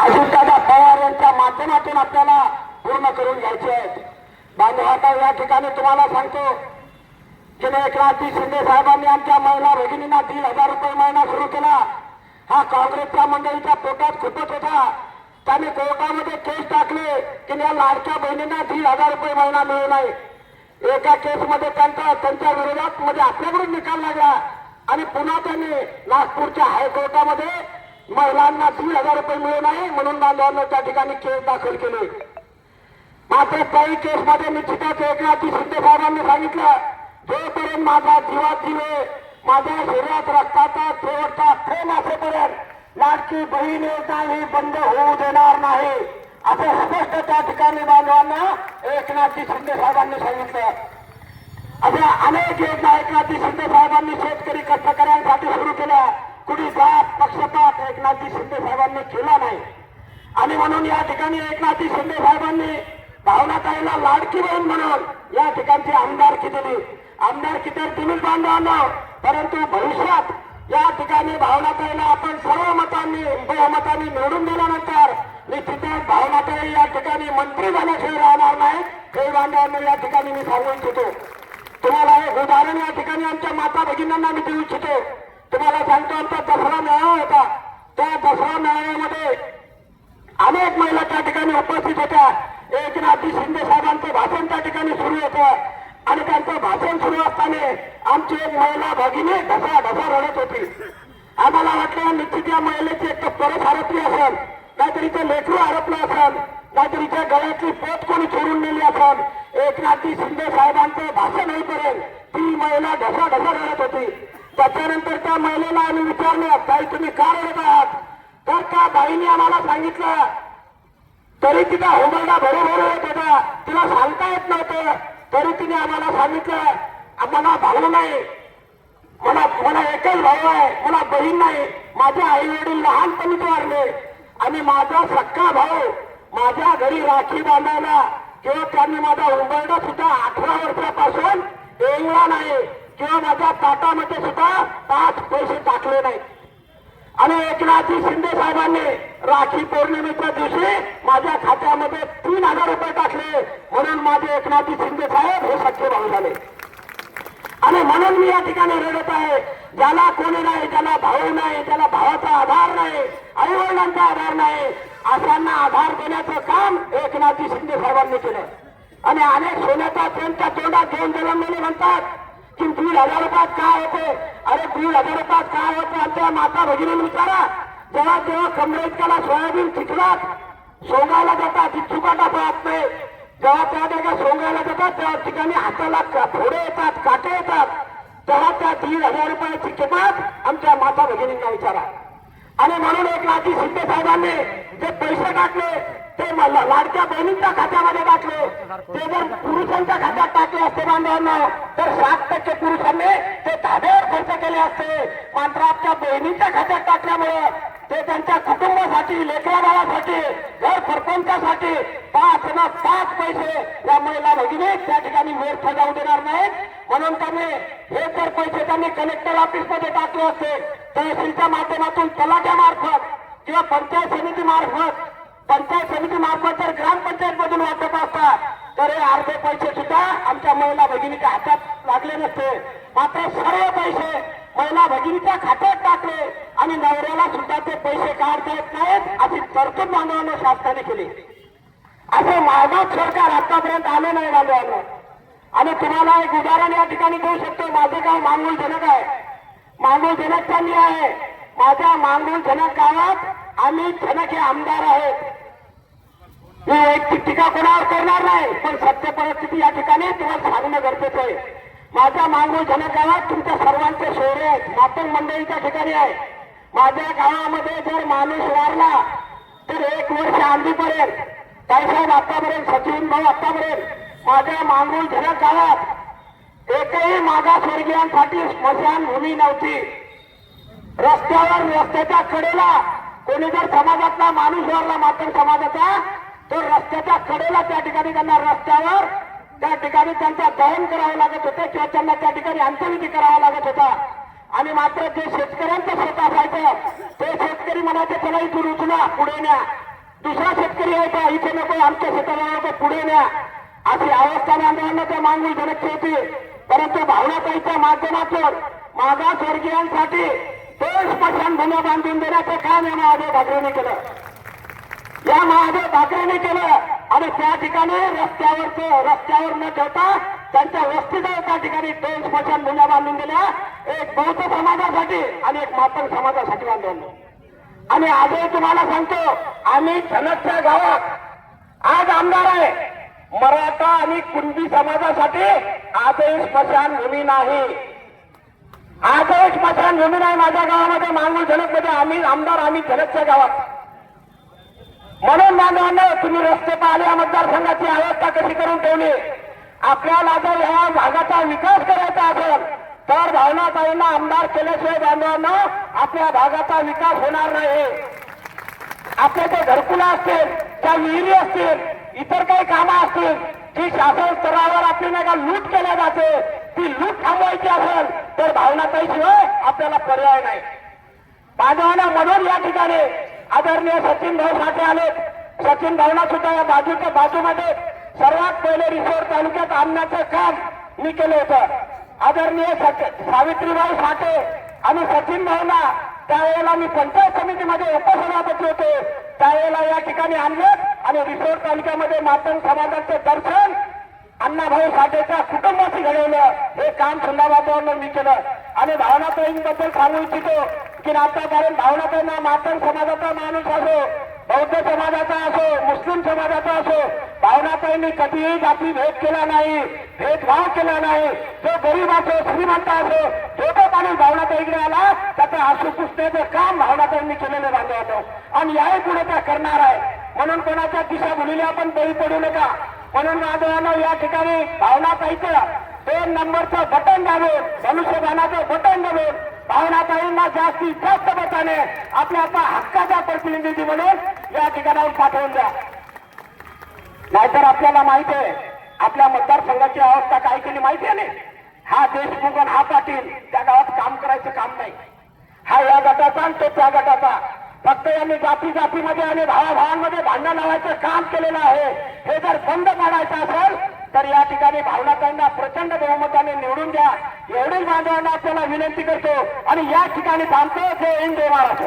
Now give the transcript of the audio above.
अजितदादा पवार यांच्या माध्यमातून आपल्याला पूर्ण करून घ्यायचे आहेत. बांधवाता या ठिकाणी तुम्हाला सांगतो की एकनाथजी शिंदे साहेबांनी आमच्या महिला भगिनींना दीड हजार रुपये महिना सुरू केला. हा काँग्रेसच्या मंडळीच्या पोटात खुपत होता. त्याने कोर्टामध्ये केस टाकले की या लाडक्या बहिणींना दीड हजार रुपये महिना मिळू नये. एका केसमध्ये त्यांचा त्यांच्या विरोधात म्हणजे आपल्याकडून निकाल लागला. आणि पुन्हा त्यांनी नागपूरच्या हायकोर्टामध्ये महिलांना दीड हजार रुपये मिळू नये म्हणून बांधवांना त्या ठिकाणी केस दाखल केले. मात्र काही केसमध्ये निश्चितच एकनाथजी शिंदे साहेबांनी सांगितलं जोपर्यंत माझा जीवात जीव माझ्या शरीरात रक्ताचा शेवटचा थेंब असेपर्यंत लाडकी बहीण योजना ही बंद होऊ देणार नाही असं स्पष्ट त्या ठिकाणी बांधवांना एकनाथजी शिंदे साहेबांनी सांगितलं. अशा अनेक योजना एकनाथजी शिंदे साहेबांनी शेतकरी कष्टकऱ्यांसाठी सुरू केल्या. कुणी जात पक्षपात एकनाथजी शिंदे साहेबांनी केला नाही. आणि म्हणून या ठिकाणी एकनाथजी शिंदे साहेबांनी भावनाताईला लाडकी बहीण म्हणून या ठिकाणची आमदारकी दिली आमदारकी तर तुम्हीच बांधवांना परंतु भविष्यात या ठिकाणी भावनाताईला आपण सर्व मतांनी बहुमतांनी निवडून दिल्यानंतर निश्चितच भावनाताई या ठिकाणी मंत्री झाल्याशिवाय राहणार नाही. काही बांधवांना या ठिकाणी मी सांगू इच्छितो तुम्हाला एक उदाहरण या ठिकाणी आमच्या माता भगिनींना मी देऊ इच्छितो. तुम्हाला सांगतो आमचा दसरा मेळावा होता त्या दसरा मेळाव्यामध्ये अनेक महिला त्या ठिकाणी उपस्थित होत्या. एकनाथजी शिंदे साहेबांचं भाषण त्या ठिकाणी सुरू होतं. आणि त्यांचं भाषण सुरू असताना आमची एक महिला भगिनी ढसा ढसा रडत होती. आम्हाला वाटलं निश्चित या महिलेची एक तर परत हरपली असेल नाहीतर ते लेकरू हरपलं असेल नाहीतरी गळ्यातली पोत कोणी चोरून नेली असेल एकनाथजी शिंदे साहेबांचं भाषण होईपर्यंत ती महिला ढसा ढसा रडत होती. त्याच्यानंतर त्या महिलेला आम्ही विचारलं ताई तुम्ही का रडत आहात? तर त्या बाईने आम्हाला सांगितलं तरी तिचा होमरडा बरोबर होत होता. तिला सांगता येत नव्हतं. तरी तिने आम्हाला सांगितलं आम्हाला भाऊ नाही. मला मला एकच भाऊ आहे. मला बहीण नाही. माझे आई वडील लहानपणीच वारले. आणि माझा सक्का भाऊ माझ्या घरी राखी बांधायला किंवा त्यांनी माझा उंबरडा सुद्धा अठरा वर्षापासून येंगला नाही. किंवा माझ्या ताटामध्ये सुद्धा पाच पैसे टाकले नाही. आणि एकनाथजी शिंदे साहेबांनी राखी पौर्णिमेच्या दिवशी माझ्या खात्यामध्ये तीन हजार रुपये टाकले. म्हणून माझे एकनाथजी शिंदे साहेब हे सख्खे भाऊ झाले. आणि म्हणून मी या ठिकाणी रडत आहे. ज्याला कोणी नाही ज्याला भाऊ नाही ज्याला भावाचा आधार नाही आई वडिलांचा आधार नाही अशांना आधार देण्याचं काम एकनाथजी शिंदे साहेबांनी केलं. आणि अनेक सोन्याचा त्यांच्या तोंडात घेऊन जन्मलेले म्हणतात की दीड हजार रुपयात काय होते? अरे दीड हजार रुपयात काय होते? आमच्या माता भगिनी विचारा. जेव्हा जेव्हा कमरेतकाला सोयाबीन चिखलात सोंगायला जातात चिचुकाटा पाहत नाही जेव्हा त्या जागा सोंगायला जातात त्या ठिकाणी हाताला फोडे येतात काटे येतात. तेव्हा त्या दीड हजार रुपयाची किंमत आमच्या माता भगिनींना विचारा. आणि म्हणून एक नाती शिंदे साहेबांनी जे पैसे टाकले ते मला लाडक्या बहिणींच्या खात्यामध्ये टाकले. ते जर पुरुषांच्या खात्यात टाकले असते बांधवांना तर सात टक्के पुरुषांनी ते धाब्यावर खर्च केले असते. मात्र आपल्या बहिणींच्या खात्यात टाकल्यामुळे ते त्यांच्या कुटुंबासाठी लेकरा बाळासाठी घर सरपंचासाठी पाच ना पाच पैसे या महिला भगिनी त्या ठिकाणी व्यर्थ जाऊ देणार नाहीत. म्हणून त्यांनी हे जर पैसे त्यांनी कलेक्टर ऑफिसमध्ये टाकले असते. तहसीलच्या माध्यमातून तलाट्यामार्फत किंवा पंचायत समिती मार्फत पंचायत समिती मार्फत जर ग्रामपंचायत मधून वाटप असतात तर हे अर्धे पैसे सुद्धा आमच्या महिला भगिनीच्या हातात लागले नसते. मात्र सर्व पैसे महिला भगिनीच्या खात्यात टाकले आणि नवऱ्याला सुद्धा ते पैसे काढता येत नाहीत अशी तरतूद मानवानं शासनाने केली. असे मागास सरकार आतापर्यंत आले नाही बांधवांना. आणि तुम्हाला एक उदाहरण या ठिकाणी देऊ शकतो. माझे गाव मांगूल जनक आहे. मांगूल जनक मी आहे. माझ्या मांगूल जनक गावात आम्ही जनक हे आमदार आहेत. मी एक टीका कोणावर करणार नाही पण सत्य परिस्थिती या ठिकाणी तुम्हाला सांगणं गरजेचं आहे. माझ्या मांगूळ जनक गावात तुमच्या सर्वांचे शोरे आहेत. मातंग मंडळीच्या ठिकाणी आहे. माझ्या गावामध्ये जर माणूस वारला तर एक वर्ष आंधीपर्यंत ताईसाहेब आतापर्यंत सचिन भाऊ आतापर्यंत माझ्या मांगूळ जनक गावात एकही मागासवर्गीयांसाठी स्मशानभूमी नव्हती. रस्त्यावर रस्त्याच्या कडेला कोणी जर समाजातला माणूस वारला मातंग समाजाचा तर रस्त्याच्या कडेला त्या ठिकाणी त्यांना रस्त्यावर त्या ठिकाणी त्यांचा दहन करावं लागत होतं किंवा त्यांना त्या ठिकाणी अंत्यविधी करावा लागत होता. आणि मात्र जे शेतकऱ्यांचं शेत असायचं ते शेतकरी म्हणायचे चला इथून उचला पुढे न्या. दुसरा शेतकरी यायचा इथे नको आमच्या शेताला नको पुढे न्या. अशी अवस्था बांधवांना त्या मागणी जनकची होती. परंतु भावनाताईच्या माध्यमातून मागासवर्गीयांसाठी दोन स्मशानभूम्या बांधून देण्याचं काम या महादेव ठाकरेंनी केलं. या महादेव ठाकरेने केलं. आणि त्या ठिकाणी रस्त्यावर रस्त्यावर न ठेवता त्यांच्या वस्तीजवळ त्या ठिकाणी दोन स्मशानभूम्या बांधून दिल्या. एक बौद्ध समाजासाठी आणि एक मातंग समाजासाठी बांधून आणि आजही तुम्हाला सांगतो आम्ही धनकच्या गावात आज आमदार आहे. मराठा आणि कुणबी समाजासाठी आजही स्मशानभूमी नाही. आजही स्मशानभूमी नाही माझ्या गावामध्ये. मांगूर झलकमध्ये आम्ही आमदार आम्ही झलकच्या गावात. म्हणून बांधवांना तुम्ही रस्ते पाहिले या मतदारसंघाची अवस्था कशी करून ठेवली? आपल्याला जर या भागाचा विकास करायचा असेल तर भावनाताईंना आमदार केल्याशिवाय बांधवांना आपल्या भागाचा विकास होणार नाही. आपले जे घरकुला असतील त्या विहिरी असतील इतर काही कामं असतील जी शासन स्तरावर आपली नाही का लूट केल्या जाते ती लूट थांबवायची असेल तर भावनाताईशिवाय आपल्याला पर्याय नाही. बांधवांना म्हणून या ठिकाणी आदरणीय सचिन भाऊ साठे आले. सचिन भाऊना सुद्धा या बाजूच्या बाजूमध्ये सर्वात पहिले रिसोड तालुक्यात आणण्याचं काम मी केलं होतं. आदरणीय सच- सावित्रीबाई साठे आणि सचिन भाऊना त्यावेळेला मी पंचायत समितीमध्ये उपसभापती होते. त्यावेळेला या ठिकाणी आणले आणि रिसोड तालुक्यामध्ये मातंग समाजाचं दर्शन अण्णाभाऊ साठेच्या कुटुंबाशी घडवलं. हे काम सुद्धा मी केलं. आणि भावनाताईंबद्दल सांगू इच्छितो की आतापर्यंत भावनाताईंना मातंग समाजाचा माणूस असो बौद्ध समाजाचा असो मुस्लिम समाजाचा असो भावनाताईंनी कधीही जाती भेद केला नाही भेदभाव केला नाही. जो गरीब असो श्रीमंत असो जो तो माणूस भावनाताईकडे आला त्याचा आसू पुसण्याचं काम भावनाताईंनी केलेलं बांधव होतं आणि याही पुढे त्या करणार आहे. म्हणून कोणाच्या दिशा भुलीला आपण बळी पडू नका. म्हणून बांधवांनो या ठिकाणी भावनाताईचं दोन नंबरचं बटन दाबून मनुष्यदानाचं बटन दाबून भावनाताईंना जास्तीत जास्त मताने आपल्या आता हक्काचा प्रतिनिधी म्हणून या ठिकाणाहून पाठवून द्या. नाहीतर आपल्याला माहिती आहे आपल्या मतदारसंघाची अवस्था काय केली माहिती आहे ना हा देशमुख आणि हा पाटील त्या गावात काम करायचं काम नाही. हा या गटाचा आणि तो त्या गटाचा. फक्त यांनी जाती जातीमध्ये आणि भावाभावांमध्ये भांडण लावायचं काम केलेलं आहे. हे जर बंद पाडायचं असेल तर या ठिकाणी भावनाताईंना प्रचंड बहुमताने निवडून द्या. एवढीच बांधवांना आपल्याला विनंती करतो. आणि या ठिकाणी थांबतो. जय हिंद जय महाराष्ट्र.